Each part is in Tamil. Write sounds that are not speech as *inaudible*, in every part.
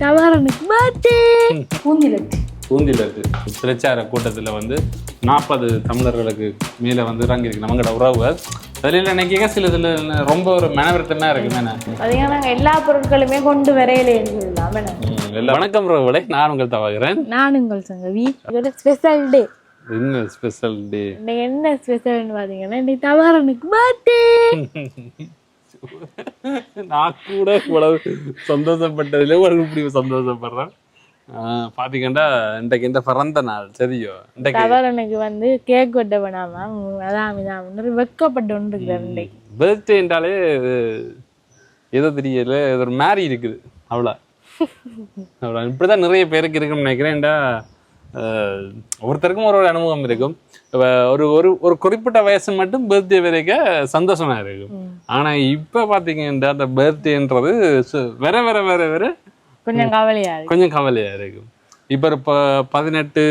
தவறனுக்கு பர்த்டே பூந்திலட்டு பூந்திலட்டு பிரச்சார கூட்டத்தில் வந்து நாற்பது தமிழர்களுக்கு மேலே வந்து இறங்கியிருக்கு நம்மளோட உறவு அதில் நினைக்க சில இதில் ரொம்ப ஒரு மனவருத்தமாக இருக்கு மேலே பார்த்தீங்கன்னா நாங்கள் எல்லா பொருட்களுமே கொண்டு? எல்லாம் வணக்கம் உறவுகளை நான் உங்கள் தவாகிறேன் நான் உங்கள் சங்கவி. இதோட ஸ்பெஷல் டே என்ன ஸ்பெஷல் டே என்ன ஸ்பெஷல்னு பார்த்தீங்கன்னா இன்னைக்கு தவறனுக்கு பர்த்டே *laughs* *laughs* நான் கூட இவ்வளவு சந்தோஷப்பட்டதுல ஒரு இப்படி சந்தோஷப்படுறேன். பாத்தீங்கன்னா இன்றைக்கு இந்த பிறந்த நாள் சரியோ இன்றைக்கு வந்து கேக் வெட்ட வேணாமா? அதான் இதான் வெக்கப்பட்டு ஒன்று இருக்கிறார் இன்னைக்கு பர்த்டே என்றாலே இது ஏதோ தெரியல ஒரு மாதிரி இருக்குது அவ்வளோ *laughs* அவ்வளோ இப்படிதான் நிறைய பேருக்கு இருக்குன்னு நினைக்கிறேன்டா. ஒருத்தருக்கும் ஒரு ஒரு அனுபவம் இருக்கும். ஒரு ஒரு ஒரு குறிப்பிட்ட வயசு மட்டும் பர்த்டே வரைக்கும் சந்தோஷமா இருக்கும். ஆனா இப்ப பாத்தீங்கன்னா அந்த பர்த்டேன்றது வேற வேற வேற வேற கொஞ்சம் கவலையா கொஞ்சம் கவலையா இருக்கும். இப்ப ஒரு பதினெட்டு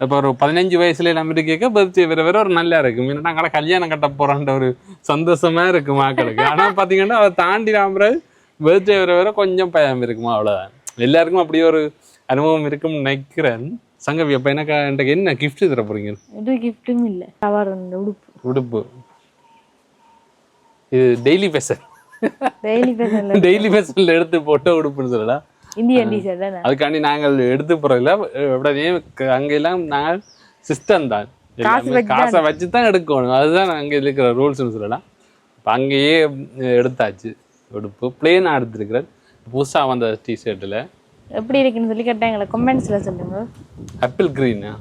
இப்போ ஒரு பதினஞ்சு வயசுல நம்ம இருக்க பர்த்டே வேற வேற ஒரு நல்லா இருக்கும். ஏன்னா நாங்கள கல்யாணம் கட்ட போறோன்ற ஒரு சந்தோஷமா இருக்கு மக்களுக்கு ஆனா பாத்தீங்கன்னா அதை தாண்டி நாம பர்த்டே வேற வேற கொஞ்சம் பயம் இருக்குமா அவ்வளவுதான். எல்லாருக்கும் அப்படி ஒரு அனுபவம் இருக்கும்னு நினைக்கிறேன். சங்கவி அப்ப எனக்கு எனக்கு என்ன gift தர போறீங்க? இது கிஃப்ட்டும் இல்லை. தவறன் உடுப்பு. உடுப்பு. இது டெய்லி ஃபேஷன் டெய்லி பேசல டெய்லி ஃபேஷன்ல எடுத்து போட்ட உடுப்புன்னு சொல்லலாம் இந்தியன் டிஷர்ட் தானே? அதுக்காண்டி நாங்கள் எடுத்து போறதில்ல. உடனே க- அங்கெல்லாம் நாங்கள் சிஸ்டம் தான். எல்லாமே காசை வச்சு தான் எடுக்கணும். அதுதான் அங்கே இருக்கிற ரூல்ஸ்னு சொல்லலாம். இப்போ அங்கேயே எடுத்தாச்சு. உடுப்பு. பிளேனாக எடுத்துருக்கிறேன் புதுசாக வந்த டிஷர்ட்டில் எப்படி இருக்குன்னு சொல்லி கேட்டாங்களே கமெண்ட்ஸ்ல சொல்லுங்க. ஆப்பிள் க்ரீனா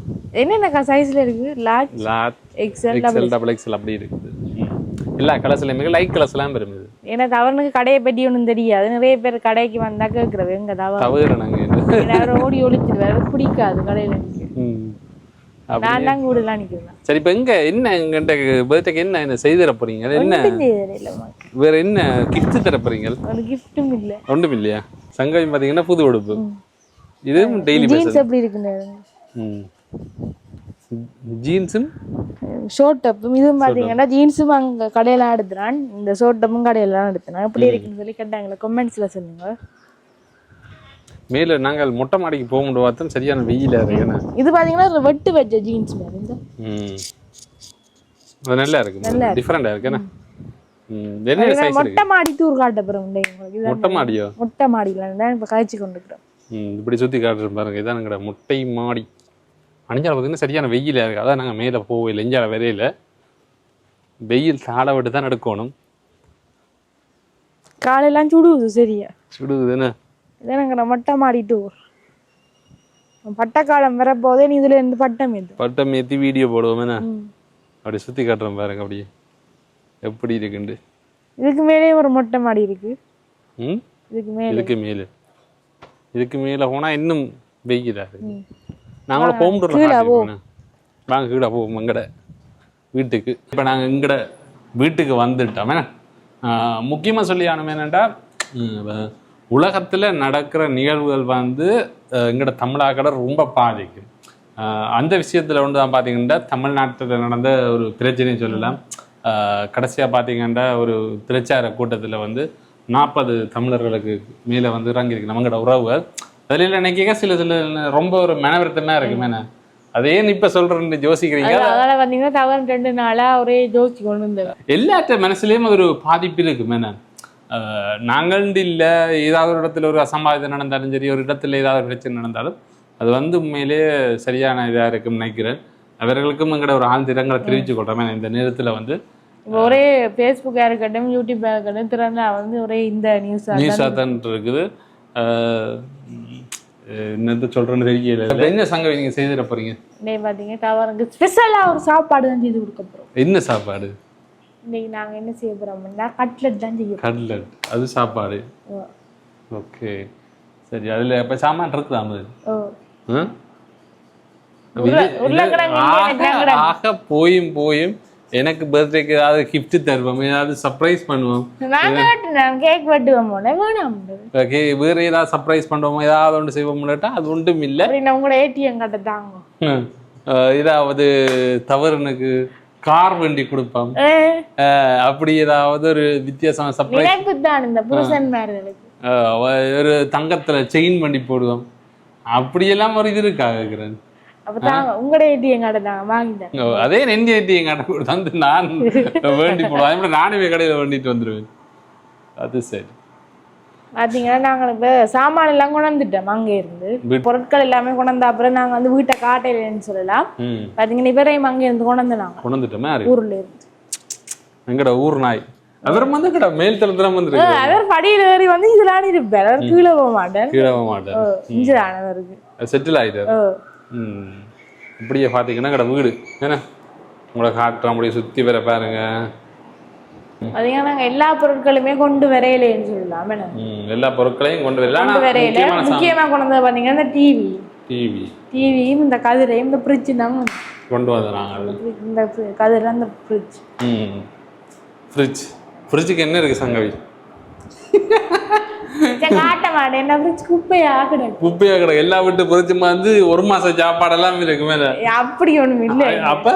என்னென்ன சைஸ்ல இருக்கு? லார்ஜ் லாட் எக்ஸல் எக்ஸல் டபுள் எக்ஸல் அப்படி இருக்குது. எல்லா கலர்ஸ்லையுமே லைட் கலர்ஸ்லாம் வருது ஏன்னா தவறுனுக்கு கடையை பற்றி ஒன்றும் தெரியாது. நிறைய பேர் கடைக்கு வந்தா கேட்குறவங்க எங்க தவறு? தவிர நாங்கள் ஓடி ஒழிச்சிருவாரு பிடிக்காது கடையில நான் தான் கூடலாம் நிற்கிறேன் சரி இப்போ எங்க என்ன எங்கிட்ட பர்த்டேக்கு என்ன என்ன செய்து தர போறீங்க? என்ன? வேற என்ன gift தர போறீங்க? ஒரு கிஃப்ட்டும் இல்லை. ஒன்றும் இல்லையா சங்கம் பார்த்தீங்கன்னா புது உடுப்பு. இது டெய்லி ஜீன்ஸ் எப்படி இருக்குன்னு? ஜீன்ஸும் ஷோர்ட் டப்பும் இதுவும் பார்த்தீங்கன்னா ஜீன்ஸும் அங்கே கடையெல்லாம் எடுத்துறான். இந்த ஷோர்ட் டப்பும் கடையெல்லாம் எடுத்துனான் எப்படி இருக்குன்னு சொல்லி கேட்டாங்களே கமெண்ட்ஸ்ல சொல்லுங்க. மேலே நாங்கள் மொட்டை மாடிக்கு போக முடியும் பார்த்தோம் சரியான இருக்குண்ணே இது பார்த்தீங்கன்னா வெட்டு வச்ச ஜீன்ஸ் மாதிரி. அது நல்லா இருக்கு. டிஃப்ரெண்டாக இருக்குண்ணே ம் என்ன சைஸ் இருக்கு மொட்டை மாடி டூர் காட்ட மொட்டை மாடியோ மொட்டை மாடியில் தான் இப்போ காய்ச்சி கொண்டுக்கிறோம். இப்படி சுற்றி காட்டுறேன் பாருங்க. இதான் எங்கட முட்டை மாடி. அணிஞ்சால பார்த்தீங்கன்னா சரியான வெயிலாக இருக்குது அதான் நாங்கள் மேலே போகல எஞ்சால வரையில. வெயில் தாள விட்டு தான் எடுக்கணும். காலையெல்லாம் சுடுவது சரியா? சுடுது என்ன இதான் நாங்கள் மொட்டை மாடி டூர் பட்டக்காலம் வரப்போதே நீ இதுல இருந்து பட்டம் எது பட்டம் ஏற்றி வீடியோ போடுவோம் என்ன? அப்படி சுற்றி காட்டுறேன் பாருங்க அப்படியே. எப்படி இருக்குண்டு? இதுக்கு மேலே ஒரு மொட்டை மாடி இருக்கு. ம்? இதுக்கு மேலே. இதுக்கு மேலே. இதுக்கு மேலே போனால் இன்னும் வெயிலா இருக்கு. நாங்களும் போக முடியல வாங்க கீழே போவோம் எங்கட வீட்டுக்கு. இப்போ நாங்கள் எங்கட வீட்டுக்கு வந்துட்டோம். முக்கியமாக சொல்லி ஆனோம் என்னென்னா உலகத்தில் நடக்கிற நிகழ்வுகள் வந்து அஹ், எங்கட தமிழாக்கட ரொம்ப பாதிக்கும் அந்த விஷயத்தில் வந்து தான் பார்த்தீங்கன்னா தமிழ்நாட்டில் நடந்த ஒரு பிரச்சனையை சொல்லலாம். கடைசியாக பார்த்தீங்கன்னா ஒரு பிரச்சார கூட்டத்தில் வந்து நாற்பது தமிழர்களுக்கு மேலே வந்து இறங்கியிருக்கு நம்மளோட உறவுகள். அதில் நினைக்க சில சில ரொம்ப ஒரு மனவருத்தமாக இருக்கு மேன அதே இப்ப சொல்றேன்னு யோசிக்கிறீங்க? அதனால பார்த்தீங்கன்னா தவறு ரெண்டு நாளா ஒரே ஜோசி கொண்டு எல்லாத்த மனசுலயும் ஒரு பாதிப்பு இருக்கு மேன நாங்கள் இல்ல ஏதாவது ஒரு இடத்துல ஒரு அசம்பாவிதம் நடந்தாலும் சரி ஒரு இடத்துல ஏதாவது பிரச்சனை நடந்தாலும் அது வந்து உண்மையிலேயே சரியான இதா இருக்குன்னு நினைக்கிறேன். அவர்களுக்கும் எங்கட ஒரு ஆழ்ந்த இரங்கலை தெரிவிச்சு கொள்றேன். இந்த நேரத்துல வந்து ஒரே ஃபேஸ்புக்காக இருக்கட்டும் யூடியூப்பாக இருக்கட்டும் திறந்தா வந்து ஒரே இந்த நியூஸ் நியூஸாக தான்? இருக்குது. என்னது சொல்றேன்னு தெரியல. என்ன சங்கம் நீங்க செய்திட போறீங்க? இன்னைக்கு பார்த்தீங்கன்னா தவறுக்கு ஸ்பெஷலாக ஒரு சாப்பாடு தான் செய்து கொடுக்க போகிறோம் என்ன சாப்பாடு? இன்னைக்கு நாங்க என்ன செய்ய போறோம்னா கட்லெட் தான் செய்ய கடலட் அது சாப்பாடு. போறோம் ஓகே. சரி அதுல இப்ப சாமான் இருக்குதா அது? ஆக போயும் போயும் எனக்கு பர்த்டேக்கு ஏதாவது gift தருவோம்? ஏதாவது சர்ப்ரைஸ் பண்ணுவோம்? கேக் வெட்டுவோம்? ஓகே வேற ஏதாவது சர்ப்ரைஸ் பண்ணுவோம்? ஏதாவது ஒன்று செய்வோம் அது ஒன்றும் இல்லை. உங்களோட ஏடிஎம் காட்ட தாங்க. ஏதாவது தவறுனுக்கு கார் வண்டி அஹ் அப்படி ஏதாவது ஒரு வித்தியாசமான சர்ப்ரைஸ் தான் இந்த புருஷன் மேர்களுக்கு அஹ் ஒரு தங்கத்துல செயின் பண்ணி போடுவோம். அப்படியெல்லாம் ஒரு இது இருக்கா கேக்குறேன் அப்ப தாங்க உங்களோட ஏடிஎம் கார்டு தாங்க வாங்கிட்டேன். அதே நெண்டி ஐட்டி எங்க கூட வந்து நான் வேண்டி போடுவேன் அதே மாதிரி நானும் போய் கடையில வேண்டிட்டு வந்துருவேன். அது சரி. பாத்தீங்கன்னா நாங்கள் இப்ப சாமான் எல்லாம் கொண்டாந்துட்டோம். அங்க இருந்து பொருட்கள் எல்லாமே கொண்டாந்த அப்புறம் நாங்க வந்து வீட்டை காட்டையிலன்னு சொல்லலாம். ம். பாத்தீங்கன்னா இவரையும் அங்க இருந்து கொண்டாந்து நாங்க கொண்டு வந்துட்டோமே யாரு? ஊர்ல இருந்து. எங்கட ஊர் நாய்? அவரும் வந்து கடை மேல் தளத்துல அவர் படியில ஏறி வந்து இதுலான்னு இருப்பார் அவர் கீழே போக மாட்டார் கீழே போக செட்டில் ஆயிட்டார். இப்படியே பார்த்தீங்கன்னா கடை வீடு. என்ன? உங்களை காட்டுற முடிய சுற்றி வர பாருங்க. பாத்தீங்கன்னா நாங்க எல்லா பொருட்களுமே கொண்டு வரையிலேன்னு சொல்லலாம் என்ன? ம் எல்லா பொருட்களையும் கொண்டு வரையில. முக்கியமான சாமி முக்கியமா கொண்டு வந்தது பாத்தீங்கன்னா இந்த டிவி டிவி டிவியும் இந்த கதிரையும் இந்த ஃப்ரிட்ஜ் தான் கொண்டு வந்தோம் நாங்கள் இந்த கதிரை அந்த ஃப்ரிட்ஜ் ம். ஃப்ரிட்ஜ் ஃப்ரிட்ஜுக்கு என்ன இருக்குது சங்கவி? மாட்டேன் என்ன ஃப்ரிட்ஜ் குப்பையா கிடக்கு குப்பையாக கிடக்கு எல்லா வீட்டு ஃப்ரிட்ஜு வந்து ஒரு மாதம் சாப்பாடெல்லாம் இருக்கு மேலே. அப்படி ஒண்ணும் இல்லை. அப்போ?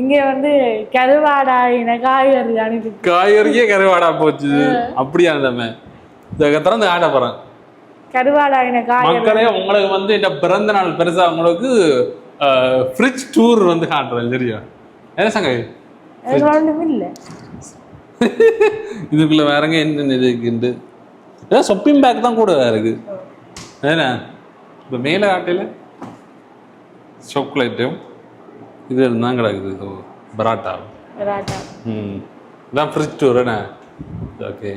இங்க வந்து கருவாடாயின காய்கறி அனுப்பி. காய்கறிக்கே கருவாடா போச்சு. அப்படியா இருந்தமே திறந்து ஆட போகிறேன் கருவாடாயின காய்கறி மக்களே உங்களுக்கு வந்து இந்த பிறந்த நாள் பெருசா உங்களுக்கு ஃப்ரிட்ஜ் டூர் வந்து காட்டுறேன் சரியா? என்ன இல்லை *laughs* இதுக்குள்ள வேறங்க என்ன இருக்குண்டு ஏன் சொப்பிங் பேக் தான் கூட இருக்கு. ஏன்னா இப்போ மேலே ஆட்டையில் சாக்லேட்டும் இது தான் கிடக்குது. பராட்டா. ம். இதான் ஃப்ரிட்ஜ் டூர் என்ன? ஓகே.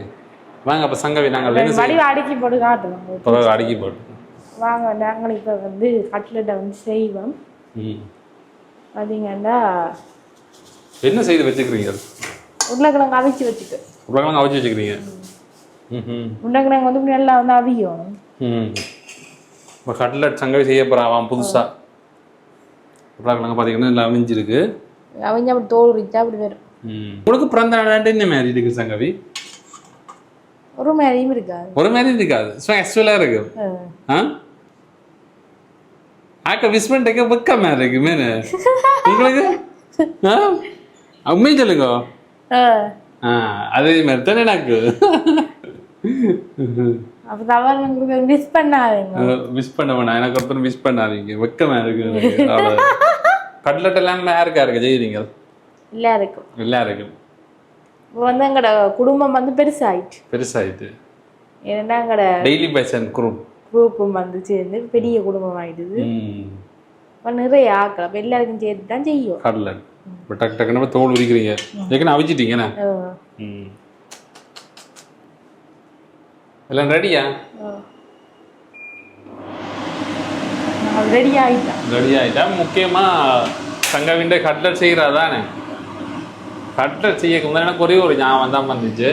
வாங்க அப்போ சங்கவி நாங்கள் என்ன அடுக்கி போட்டு காட்டுவோம் பிறகு அடுக்கி போட்டு. வாங்க நாங்கள் இப்போ வந்து கட்லெட்டை வந்து செய்வோம். பார்த்தீங்கன்னா என்ன செய்து வச்சுக்கிறீங்க? உருளைக்கிழங்கு அவிச்சு வச்சுட்டு. உருளைக்கிழங்கு அவிச்சு வச்சுக்கிறீங்க. ம் உருளைக்கிழங்கு வந்து நல்லா வந்து அவியும் ம் இப்போ கட்லட் சங்கவி செய்ய போகிறான் புதுசாக உருளைக்கிழங்கு பார்த்தீங்கன்னா நல்லா அவிஞ்சிருக்கு அவிஞ்சு அப்படி தோல் உரிச்சா அப்படி வரும் ம் உங்களுக்கு பிறந்த நாள் என்ன மாதிரி இருக்கு சங்கவி ஒரு மேலேயும் இருக்காது ஒரு மாதிரி இருக்காது ஆக்சுவலாக இருக்கு ஆ. ஆக்க விஸ் பண்ணிட்டு வெக்க இருக்கு மேனு உங்களுக்கு ஆ உண்மையை சொல்லுங்க அதே மாதிரி தானே எனக்கு மிஸ் பண்ணாதீங்க. மிஸ் பண்ண வேணாம். எனக்கு ஒருத்தர் மிஸ் பண்ணாதீங்க. வெக்கமா இருக்கு. கட்லட் எல்லாம் யாருக்கா இருக்கு செய்யுறீங்க இல்லை இருக்கும். இப்போ வந்து எங்களோட குடும்பம் வந்து பெருசாயிட்டு. பெருசாயிட்டு. ஏன்னா எங்களோட டெய்லி பேஷன் குரூப் குரூப்பும் வந்து சேர்ந்து பெரிய குடும்பம் ஆயிடுது. நிறைய ஆக்கள். அப்போ எல்லாருக்கும் சேர்த்து தான் செய்யும் கடலட் டக்கு டக்குன்னு தோல் உரிக்கிறீங்க ஏற்கனவே அவிச்சிட்டீங்கண்ணே எல்லாம் ரெடியா ரெடி ஆகிட்டோம் ரெடி ஆயிட்டா? முக்கியமா சங்கவிண்ட கட்லட் செய்கிறா தானே கட்லட் முன்னாடி எனக்கு ஒரே ஒரு ஞாபகம் தான் வந்துச்சு.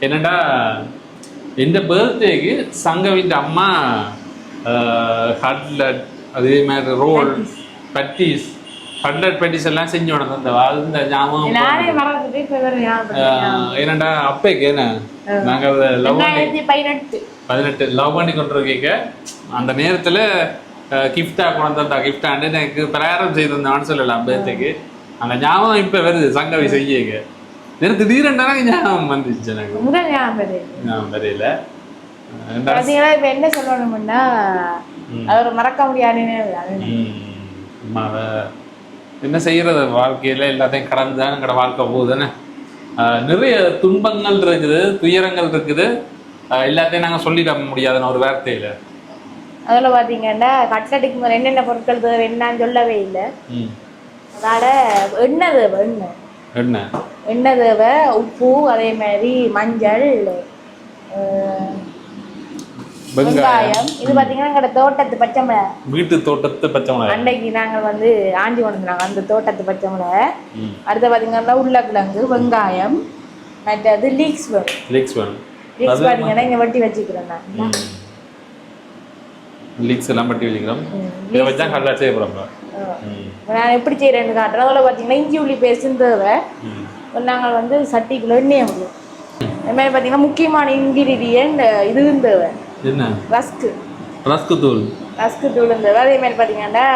என்னடா இந்த பர்த்டேக்கு சங்கவிண்ட அம்மா கட்லட் அதே மாதிரி ரோல் பட்டீஸ் கட்லட் பட்டீஸ் எல்லாம் செஞ்சு உடனே இந்த வேறு ஞாபகம் என்னடா அப்பேக்கு என்ன? நாங்க லவ் பதினெட்டு. லவ் பண்ணி கொண்டிருக்கீங்க. அந்த நேரத்தில் கிஃப்டாக கொண்டு வந்தா கிஃப்டாண்டு எனக்கு பிரயாரம் செய்திருந்தான்னு சொல்லலாம் பேர்த்துக்கு அந்த ஞாபகம் இப்போ வருது சங்கவி செய்யுங்க எனக்கு திடீரெண்டா ஞாபகம் வந்துச்சு எனக்கு. முதல் ஞாபகம் தெரியல இப்ப என்ன சொல்லணும்னா அது ஒரு மறக்க முடியாத நினைவு என்ன செய்யறது? வாழ்க்கையில எல்லாத்தையும் கடந்து தான் எங்களோட வாழ்க்கை போகுதுன்னு. நிறைய துன்பங்கள் இருக்குது துயரங்கள் இருக்குது. எல்லாத்தையும் நாங்கள் சொல்லிட முடியாதுன்னு ஒரு வார்த்தையில. அதில் பார்த்தீங்கன்னா கட்லட்டுக்கு என்னென்ன பொருட்கள் தேவை என்னன்னு சொல்லவே இல்லை. அதனால எண்ணெய் தேவை எண்ணெய். என்ன எண்ணெய் தேவை உப்பு அதே மாதிரி மஞ்சள் வெங்காயம். இது பார்த்தீங்கன்னா எங்களோட தோட்டத்து பச்சை மிளகாய் வீட்டு தோட்டத்து பச்சை மிளகாய். அன்னைக்கு நாங்கள் வந்து ஆஞ்சி கொண்டுருந்தாங்க அந்த தோட்டத்து பச்சை மிளகாய். ம். அடுத்து பார்த்தீங்கன்னா உருளைக்கிழங்கு வெங்காயம் மற்றது லீக்ஸ் வரும் லீக்ஸ் வேணும். லீக்ஸ் பார்த்தீங்கன்னா இங்கே வெட்டி வச்சுக்கிறேன் நான் லீக்ஸ் எல்லாம் பட்டி வச்சுக்கிறோம். இதை வச்சா கல்லா செய்ய போகிறோம் நான் எப்படி செய்கிறேன்னு காட்டுறேன். அதில் பார்த்தீங்கன்னா இஞ்சி உள்ளி பேஸ்ட்னு தேவை. நாங்கள் வந்து சட்டிக்குள்ள எண்ணெய் விடுவோம் அது மாதிரி பார்த்தீங்கன்னா முக்கியமான இன்கிரீடியன்ட் இதுவும் தேவை. என்ன? ரஸ்க்கு. ரஸ்கு தூள். ரஸ்க்கு தூளும் தேவை அதே மாதிரி பார்த்தீங்கன்னா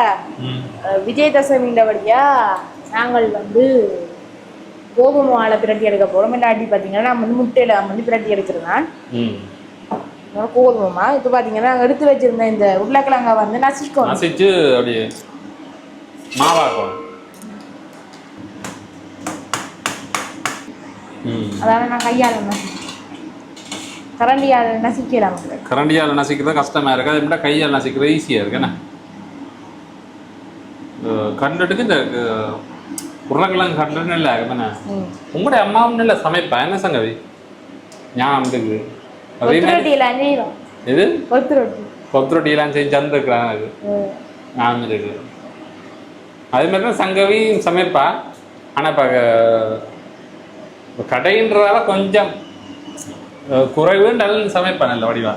விஜயதசமியில் வழியாக நாங்கள் வந்து கோதுமை மாலை பிரட்டி எடுக்க போகிறோம் இல்லாட்டி பார்த்தீங்கன்னா நம்ம வந்து முட்டையில் வந்து பிரட்டி எடுக்கிறது தான் ம். நல்லா கோதுமைமா இப்போ பார்த்தீங்கன்னா நாங்கள் எடுத்து வச்சிருந்த இந்த உருளைக்கிழங்க வந்து நசிக்கணும் நசிச்சு அப்படியே மாவாக்கணும் ம். அதாவது நான் நசி கரண்டியால் நசிக்கலாம் கரண்டியால் நசிக்கிறது கஷ்டமா இருக்கு. அதை விட கையால் நசிக்கிறது ஈஸியா இருக்கு என்ன? கண்டுட்டுக்கு இந்த உருளைக்கிழங்கு இல்லை என்ன? ம். உங்களுடைய அம்மாவும் இல்லை சமைப்பா? என்ன சங்கவி? ஞாபகம் இருக்குது. அதே கொத்து மாதிரி ரொட்டி. கொத்து ரொட்டியெல்லாம் செஞ்சு தந்துருக்குறாங்க அது. ஞாபகம் இருக்கு அதே மாதிரி தான் சங்கவியும் சமைப்பா. ஆனால் இப்போ கடைன்றதால கொஞ்சம் குறைவு நல்ல சமைப்பா நல்ல வடிவா.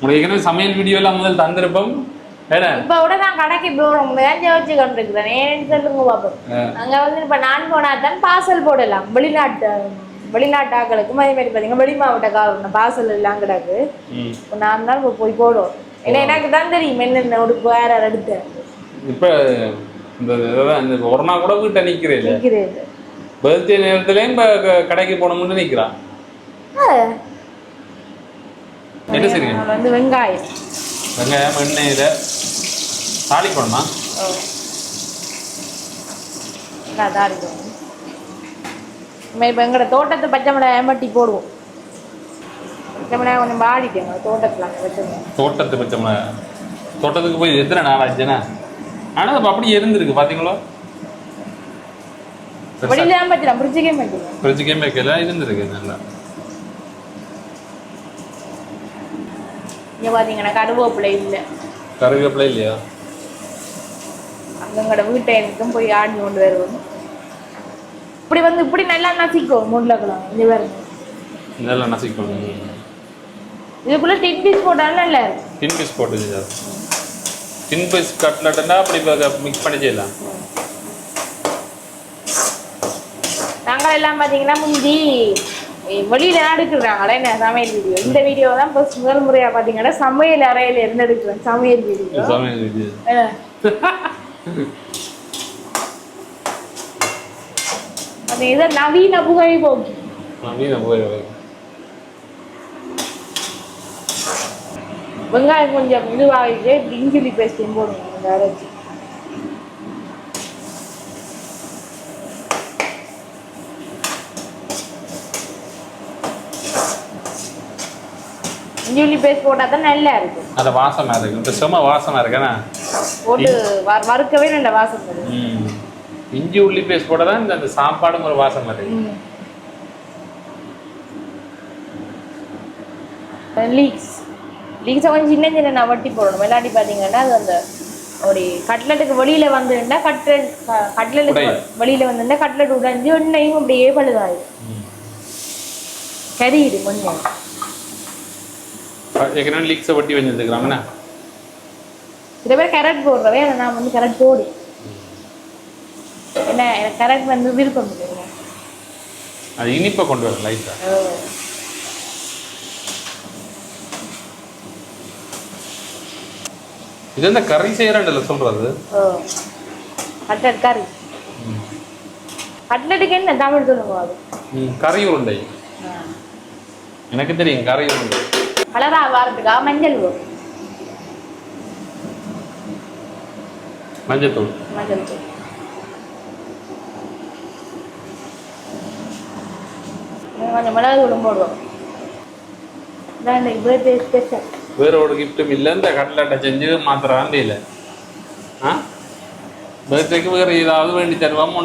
உங்களுக்கு ஏற்கனவே சமையல் வீடியோலாம் முதல் தந்திருப்போம். இப்ப கூட நான் கடைக்கு தான் கொண்டிருக்கிறேன். ஏன்னு சொல்லுங்க பாப்போம். அங்க வந்து இப்ப நான் போனா தான் பார்சல் போடலாம். வெளிநாட்டு வெளிநாட்டு ஆக்களுக்கும் அதே மாதிரி பாத்தீங்கன்னா வெளி மாவட்டக்காரங்க பார்சல் எல்லாம் கிடக்கு. இப்ப நான் தான் இப்ப போய் போடுவோம். ஏன்னா எனக்கு தான் தெரியும் என்னென்ன உடுப்பு வேற எடுத்து. இப்போ இந்த நாள் கூட வீட்டை நிற்கிறேன் நிற்கிறது பர்த்டே நேரத்துலேயும் இப்போ கடைக்கு போகணும்னு நிற்கிறான் என்ன சரிங்க வந்து வெங்காயம். வெங்காயம் எண்ணெயில் தாளிக்கணுமா? நம்ம இப்போ எங்களோட தோட்டத்து பச்சை மிளகாய் ஏமாட்டி போடுவோம். பச்சை மிளகாய் கொஞ்சம் வாடிட்டேங்க தோட்டத்தில் அங்கே வச்சுருந்தோம் தோட்டத்து பச்சை மிளகாய். தோட்டத்துக்கு போய் எத்தனை நாள் ஆச்சுன்னா ஆனால் அது அப்படியே இருந்திருக்கு பார்த்தீங்களோ வெளியில தான் பச்சிடும் பிரிச்சுக்கே மாட்டேங்க ஃப்ரிட்ஜுக்கே மேக்கல இருந்திருக்கு நல்லா. இங்கே பார்த்தீங்கன்னா கருவேப்பிலை இல்லை. கருவேப்பிலை இல்லையா? அங்கே எங்களோட வீட்டை எனக்கும் போய் ஆடி கொண்டு வருவோம். இப்படி வந்து இப்படி நல்லா நசிக்கும் முருளைக்கிழங்கு இந்த பாருங்க. இதெல்லாம் நசிக்கணும் இதுக்குள்ள டின் பீஸ் போட்டாலும் நல்லா இருக்கும். டின் பீஸ் போட்டு டின் பீஸ் கட்லட்டுன்னா அப்படி மிக்ஸ் பண்ணி செய்யலாம். நாங்கள் எல்லாம் பார்த்தீங்கன்னா முந்தி வெளியில எடுக்கிறாங்களே? என்ன சமையல் வீடியோ? இந்த வீடியோ தான் ஃபர்ஸ்ட் முதல் முறையாக பார்த்தீங்கன்னா சமையல் அறையில இருந்து எடுக்கிறேன் சமையல் வீடியோ. சமையல் இது அது இதை நவீன புகை போக்கி மீனை போய் வெங்காயம் கொஞ்சம் இதுவாகிட்டு இஞ்சிலி பேஸ்டையும் போடுங்க இந்த அரைச்சி. இஞ்சிலி பேஸ்ட் போட்டால் தான் நல்லா இருக்கும். அந்த வாசமாக இருக்கு இந்த செம வாசமாக இருக்கேண்ணா போட்டு வறுக்கவே நல்ல வாசம் இஞ்சி உள்ளி பேஸ்ட் போட தான் இந்த சாப்பாடும் ஒரு வாசம் இருக்கு லீக்ஸ் லீக்ஸை கொஞ்சம் சின்ன சின்ன நான் வட்டி போடணும். விளையாடி பார்த்தீங்கன்னா அது அந்த அப்படி கட்லெட்டுக்கு வெளியில வந்துருந்தா கட்லெட் கட்லெட்டுக்கு. வெளியில வந்துருந்தா கட்லெட் உடைஞ்சு எண்ணெயும் அப்படியே பழுதாயிடும் ம். கறியிடு கொஞ்சம். ஏற்கனவே லீக்ஸை ஒட்டி வச்சுருக்குறாங்கண்ணா சில பேர் கேரட் போடுறவே ஆனா நான் வந்து கேரட் போடு. என்ன எனக்கு கேரட் வந்து விருப்பம் அது இனிப்பை கொண்டு வரும் லைட்டாக இது என்ன கறி செய்கிறேன்ல சொல்கிறது கட்லெட் கறி. கட்லெட்டுக்கு என்ன தமிழ் சொல்லுங்க அது. கறி உருண்டை. எனக்கு தெரியும் கறி உருண்டை. கலரா வாரத்துக்கா மஞ்சள் மஞ்சத்தூள் மஞ்சள் தூள் இன்னும் கொஞ்சம் மிளகு தூளும் போடுவோம் இதான் பர்த்டே ஸ்பெஷல் வேற ஒரு கிஃப்ட்டும் இல்லை இந்த கட்லட்டை செஞ்சு மாத்திரம் இல்லை ஆ பர்த்டேக்கு வேற ஏதாவது வேண்டி தருவோம்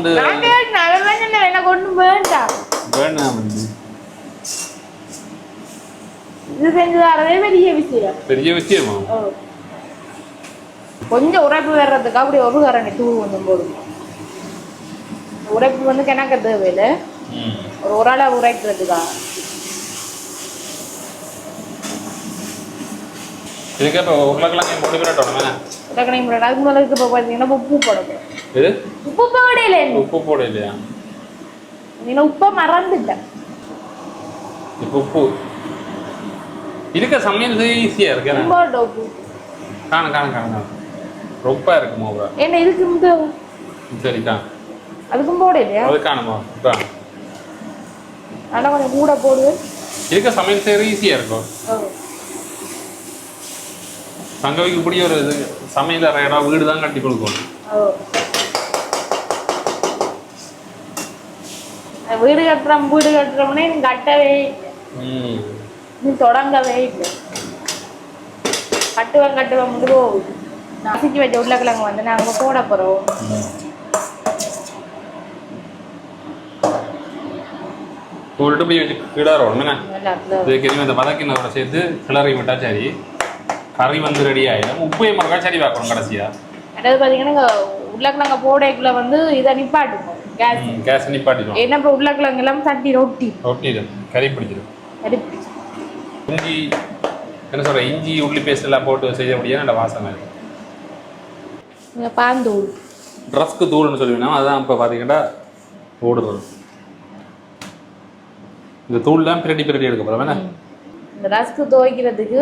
எனக்கு ஒன்றும் வேண்டாம் வேணாம் வந்து. இது செஞ்சு தரதே பெரிய விஷயம் பெரிய விஷயமா. கொஞ்சம் உரைப்பு வர்றதுக்கு அப்படி ஒரு கரணி தூள் கொஞ்சம் போடுவோம் உரைப்பு வந்து கிணக்க தேவையில்லை ஒரு ஒரு ஆளை உரைக்கிறதுக்கா இதுக்கு இப்போ உருளைக்கிழங்கு போட்டு விடட்டோமே உரைக்கணி முறை அதுக்கு முதல்ல இப்போ பார்த்தீங்கன்னா உப்பு போடணும் இது உப்பு போடையில உப்பு போட இல்லையா நீ உப்பை மறந்துட்டேன் இப்போ உப்பு இருக்க சமையல் ஈஸியாக இருக்கு? போட உப்பு காண காண காண காண. ரொம்ப இருக்குமா ஒரு என்ன இதுக்கு சரி தான் அதுக்கும் போட இல்லையா? அது காணுமா? தான் ஆனால் கொஞ்சம் கூட போடுவேன் இருக்க சமையல் செய்கிற ஈஸியாக இருக்கும். சங்கவிக்கு இப்படி ஒரு இது சமையல் அறையடா வீடு தான் கட்டி கொடுக்கணும். வீடு கட்டுறோம் வீடு கட்டுறோம்னே நீ கட்டவே நீ தொடங்கவே இல்லை. கட்டுவேன் கட்டுவேன் முடி போகுது நசுக்கி வச்ச உருளைக்கிழங்கு வந்து நாங்கள் போட போகிறோம் போட்டு போய் வச்சு இருக்குதோ? இதுக்கு இந்த வதக்கினோட சேர்த்து கிளறி விட்டா சரி. கறி வந்து ரெடி ஆயிடும். உப்பையும் மறக்கா சரி பார்க்கணும் கடைசியா. அதாவது பார்த்தீங்கன்னா இங்க உருளைக்கிழங்க போடைக்குள்ள வந்து இதை நிப்பாட்டுங்க கேஸ் கேஸ் நிப்பாட்டிடும் என்ன இப்போ உருளைக்கிழங்கு எல்லாம் தட்டி ரொட்டி. ரொட்டிடும். கறி பிடிச்சிடும். அடுப்பு இஞ்சி என்ன சொல்ற இஞ்சி உள்ளி பேஸ்ட் எல்லாம் போட்டு செய்ய முடியாது நல்ல வாசனை பாந்தூள் ட்ரஸ்க்கு தூள்னு சொல்லுவீங்கன்னா அதான் இப்போ பார்த்தீங்கன்னா போடுறது. இந்த தூள்லாம் பிரட்டி பிரட்டி எடுக்க போகிறோம் என்ன? இந்த ரஸ்க்கு துவைக்கிறதுக்கு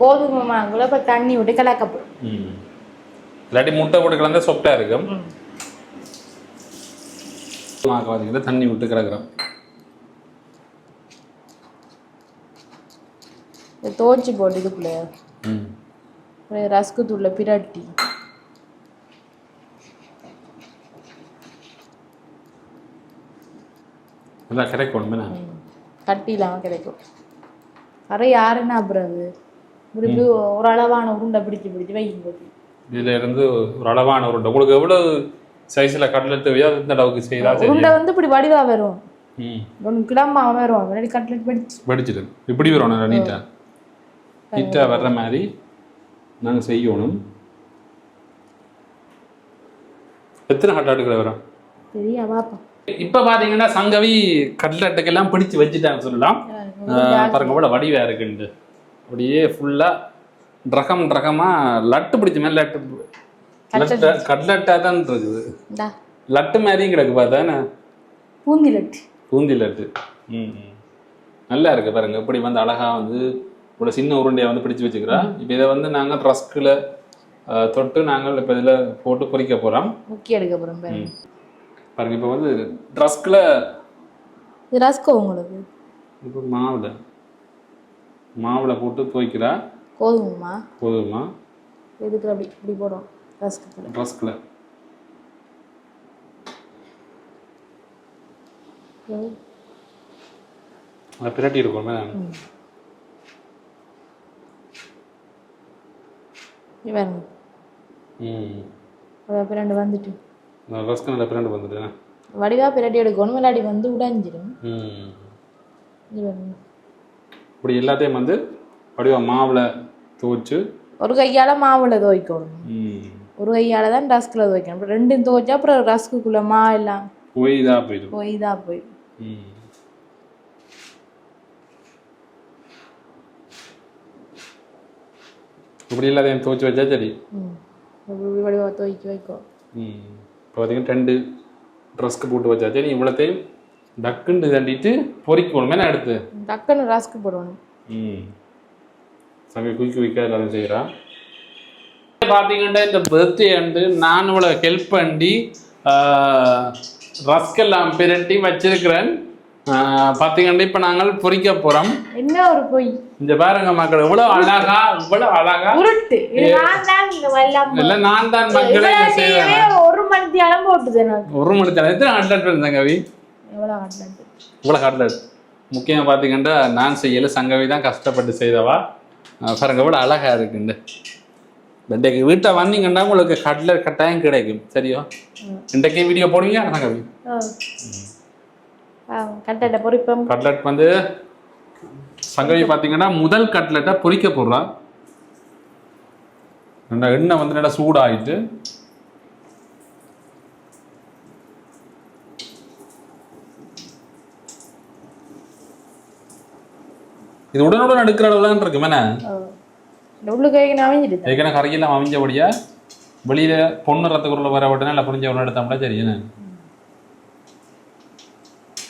கோதுமை மாங்குல இப்போ தண்ணி விட்டு கலக்கப்படும் இல்லாட்டி முட்டை போட்டு கலந்தா சொப்டாக இருக்கும். பார்த்தீங்கன்னா தண்ணி விட்டு கிடக்குறோம் இதை துவைச்சி போட்டு இதுக்குள்ளே. ம். ரஸ்க்கு தூள்ல பிரட்டி. நல்லா கிடைக்கணும். என்ன ம். கட்டி இல்லாமல் கிடைக்கும். அரை யாருன்னா அப்புறம் இப்படி ஒரு அளவான உருண்டை பிடிச்சி பிடிச்சி வைக்கும் போது இதுல இருந்து ஒரு அளவான உருண்டை. உங்களுக்கு எவ்வளவு சைஸ்ல கட்லெட் தேவையோ அந்த அளவுக்கு சரி உருண்டை வந்து இப்படி வடிவா வரும். ம். ஒன்று கிளம்பா வரும். கட்லெட் படிச்சு. வெடிச்சிடும். இப்படி வரும் நீட்டா நீட்டா வர்ற மாதிரி நாங்க செய்யணும். எத்தனை ஹாட் ஆட்டுகளை வரும் சரியா இப்ப பாத்தீங்கன்னா சங்கவி கட்லெட்டுக்கெல்லாம் பிடிச்சு வச்சுட்டாங்க சொல்லலாம். பாருங்க எவ்வளவு வடிவா இருக்குண்டு அப்படியே ஃபுல்லா ரகம் ரகமா லட்டு பிடிச்ச மாதிரி லட்டு லட்டு கட்லெட்டா தான் இருக்குது. லட்டு மாதிரியும் கிடக்கு பார்த்தா பூந்தி லட்டு. பூந்தி லட்டு. ம். நல்லா இருக்கு பாருங்க இப்படி வந்து அழகா வந்து இவ்வளோ சின்ன உருண்டையை வந்து பிடிச்சு வச்சுக்கிறா. இப்போ இதை வந்து நாங்கள் ரஸ்கில் தொட்டு நாங்கள் இப்போ இதில் போட்டு பொரிக்க போகிறோம் முக்கிய எடுக்க போகிறோம் பாருங்க. இப்போ வந்து ரஸ்கில் இது ரஸ்கோ உங்களுக்கு? இப்போ மாவில். மாவில் போட்டு துவைக்கிறா. கோதுமைமா? போதுமா எதுக்கு அப்படி இப்படி ரஸ்க்கு ரஸ்கில். அதை பிரட்டி இருக்கோமே ஒரு பிரண்டு வந்துட்டு. ரஸ்க்கு நல்ல பிரண்டு வந்துட்டேன் வடிவா பிரட்டி எடுக்கணும் விளையாடி வந்து உடைஞ்சிடும் இப்படி எல்லாத்தையும் வந்து அப்படியே மாவில் துவைச்சு. ஒரு கையால மாவுல துவைக்கணும். ஒரு கையால தான் ரஸ்கில் துவைக்கணும். ரெண்டும் துவைச்சா அப்புறம் ரஸ்க்குள்ள மா எல்லாம் போய் இதாக போயிடும். போய் இதாக போய் இப்படி எல்லாத்தையும் துவைச்சு வச்சா சரி துவைக்க வைக்கும் இப்போ ரெண்டு ட்ரெஸ்க்கு போட்டு வச்சா சரி இவ்வளோத்தையும் டக்குன்னு தண்டிட்டு பொறிக்கணும் என்ன எடுத்து டக்குன்னு ரஸ்க்கு போடணும் ம் சங்க குயிக் குயிக்காக எல்லாரும் செய்கிறான் பார்த்தீங்கன்னா இந்த பர்த்டே அண்டு நான் இவ்வளோ ஹெல்ப் பண்ணி ரஸ்க் எல்லாம் பிரட்டி வச்சிருக்கிறேன் பார்த்தீங்கன்னா இப்போ நாங்கள் பொறிக்க போகிறோம் என்ன ஒரு பொய்? இந்த பாருங்க மக்கள் இவ்வளோ அழகா இவ்வளோ அழகா. உருட்டு. இல்லை நான் தான் மக்களை செய்வேன். இவ்வளவு ஒரு மணி நேரம் போட்டுது ஒரு மணி நேரம் எத்தனை ஹண்ட்ரட் இருந்தாங்க கவி இவ்வளோ ஹண்ட்ரட் முக்கியமாக பார்த்தீங்கன்னா நான் செய்யலை சங்கவி தான் கஷ்டப்பட்டு செய்தவா? பாருங்க இவ்வளோ அழகா இருக்குண்டு. இன்றைக்கு வீட்டை வந்தீங்கன்னா உங்களுக்கு கட்லர் கட்டாயம் கிடைக்கும். சரியோ? இன்றைக்கு வீடியோ போடுவீங்க சங்கவி? கட்டட பொறிப்பம். கட்லட் வந்து சங்கவி பார்த்தீங்கன்னா முதல் கட்லெட்டை பொரிக்க போடுறா எண்ணெய் வந்து நல்லா சூடாயிட்டு. இது உடனுடன் எடுக்கிற அளவுலாம் இருக்கு மேன. ஏற்கனவே கரையெல்லாம் அமைஞ்சபடியா வெளியில பொண்ணு ரத்தக்குள்ள வர விட்டனா இல்லை புரிஞ்ச ஒன்று எடுத்தோம்னா சரி என்ன?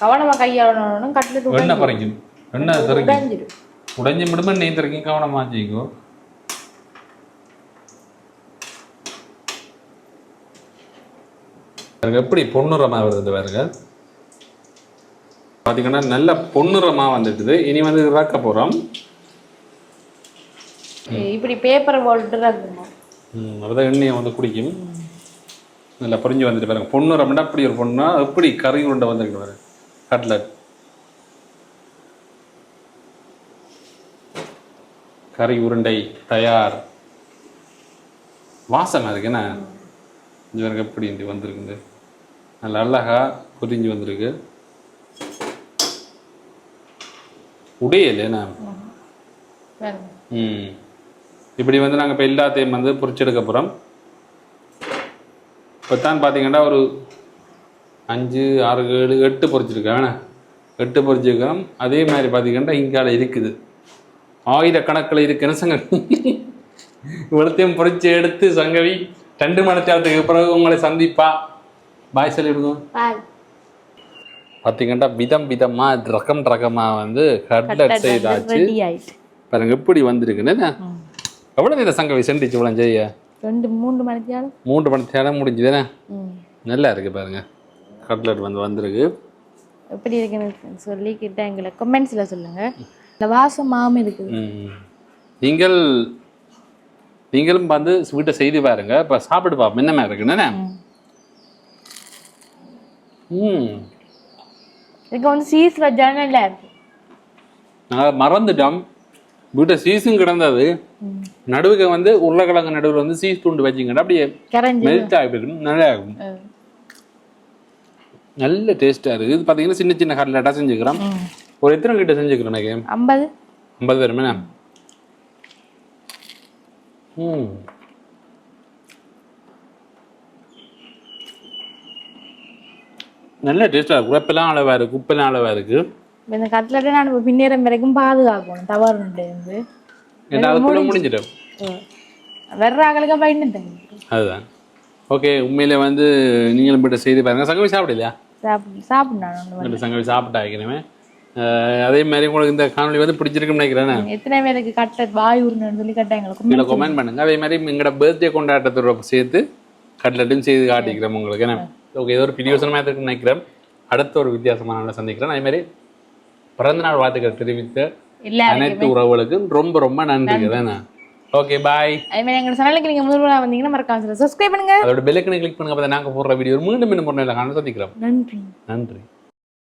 கவனமா கையாளணும் கட்டல எண்ணெய் பறைக்கும் எண்ணெய் உடைஞ்சிடும் உடைஞ்சு விடுமே நெய் தெறிக்கும் கவனமா செய்யும் பாருங்க எப்படி பொண்ணுரமா வருது பாருங்க. பார்த்தீங்கன்னா நல்ல பொண்ணுரமா வந்துட்டுது. இனி வந்து இறக்க போறோம். இப்படி பேப்பரை ம் அப்பதான் எண்ணெயை வந்து குடிக்கும். நல்லா புரிஞ்சு வந்துட்டு பாருங்க. ரமண்டா அப்படி ஒரு பொண்ணா எப்படி கறி உருண்டை வந்துருக்கு பாரு கட்லட் கறி உருண்டை தயார். வாசனை இருக்கு என்ன? இது எனக்கு எப்படி இப்படி வந்திருக்குது நல்ல அழகா பொரிஞ்சு வந்திருக்கு. உடையல ம். இப்படி வந்து நாங்கள் இப்போ எல்லாத்தையும் வந்து பொரிச்செடுக்க போகிறோம் இப்போ தான் பார்த்தீங்கன்னா ஒரு அஞ்சு ஆறு ஏழு எட்டு பொரிச்சிருக்கேன் வேணா? எட்டு பொரிச்சிருக்கிறோம் அதே மாதிரி பார்த்தீங்கன்னா இங்கால இருக்குது. ஆயிரக்கணக்கில் இருக்கிற சங்கவி. இவ்வளத்தையும் பொரிச்சு எடுத்து சங்கவி ரெண்டு மணி நேரத்துக்கு பிறகு உங்களை சந்திப்பா. பாய் சொல்லிவிடுங்க பார்த்தீங்கன்னா விதம் விதமாக ரகம் ரகமாக வந்து கட்லட் செய்தாச்சு பாருங்க எப்படி வந்திருக்குன்னு எவ்வளோ நேரம் சங்கவி சென்றிச்சு இவ்வளோ செய்ய? ரெண்டு மூன்று மணிக்கு மூன்று மணி நேரம் முடிஞ்சுதானே நல்லா இருக்கு பாருங்க. கட்லட் வந்து வந்திருக்கு. எப்படி இருக்குன்னு சொல்லி கிட்ட எங்களை கமெண்ட்ஸில் சொல்லுங்க. இந்த வாசமாகவும் இருக்குது. ம். நீங்கள் நீங்களும் வந்து வீட்டை செய்து பாருங்க. இப்போ சாப்பிட்டு பார்ப்போம் என்ன மாதிரி இருக்குன்னு ம் இதுக்கு வந்து சீஸ் நல்லா இருக்கு. நான் மறந்துட்டோம். வீட்டை சீஸும் கிடந்தது. நடுவுக்கு வந்து உருளைக்கிழங்கு நடுவில் வந்து சீஸ் துண்டு வச்சிங்கன்னா அப்படியே மெல்ட் ஆகிடும் நல்லா இருக்கும். நல்ல டேஸ்ட்டாக இருக்குது. இது பார்த்தீங்கன்னா சின்ன சின்ன கட்லட்டாக செஞ்சுக்கிறோம். ஒரு எத்தனை கிட்ட செஞ்சுக்கிறோம் எனக்கு? ஐம்பது. ஐம்பது பேருமே ம். நல்ல டேஸ்டாக இருக்கு. உப்பெல்லாம் அளவாக இருக்குது உப்பெல்லாம் அளவாக இருக்குது இப்ப இந்த கட்லட்டை நான் இப்ப பின்னேறம் வரைக்கும் பாதுகாக்கணும். தவறுண்டு முடிஞ்சிடும். வர்ற ஆகளுக்கு பயந்துட்டேன் அதுதான். ஓகே உண்மையிலே வந்து நீங்களும் போய்ட்டு செய்து பாருங்க. சங்கவி சாப்பிடலையா? சாப்பிடு சாப்பிடணும் ரெண்டு சங்கவி சாப்பிட்டா ஆகிக்கணுமே அதே மாதிரி உங்களுக்கு இந்த காணொலி வந்து பிடிச்சிருக்குன்னு நினைக்கிறேன் எத்தனை பேருக்கு கட்லட் வாய் உருணுன்னு சொல்லி கட்ட எங்களுக்கு கமெண்ட் பண்ணுங்க. அதே மாதிரி எங்களோட பர்த்டே கொண்டாட்டத்தோட சேர்த்து கட்லட்டும் செய்து காட்டிக்கிறோம் உங்களுக்கு ஏன்னா ஓகே ஏதோ ஒரு பிரியோசனமாக இருக்குன்னு நினைக்கிறேன். அடுத்த ஒரு வித்தியாசமான நாளை சந்திக்கிறேன் அதே மாதிரி பிறந்த நாள் வாழ்த்துக்கள் தெரிவித்த அனைத்து உறவுகளுக்கும் ரொம்ப ரொம்ப நன்றி தானே ஓகே பாய் அதே மாதிரி எங்க சேனலுக்கு நீங்க முதல்ல வந்தீங்கன்னா மறக்காம சப்ஸ்கிரைப் பண்ணுங்க. அதோட பெல்லைக்கனை கிளிக் பண்ணுங்க அப்போ நாங்கள் போடுற வீடியோ மீண்டும் மீண்டும் நாள் காண சந்திக்கிறோம். நன்றி. நன்றி.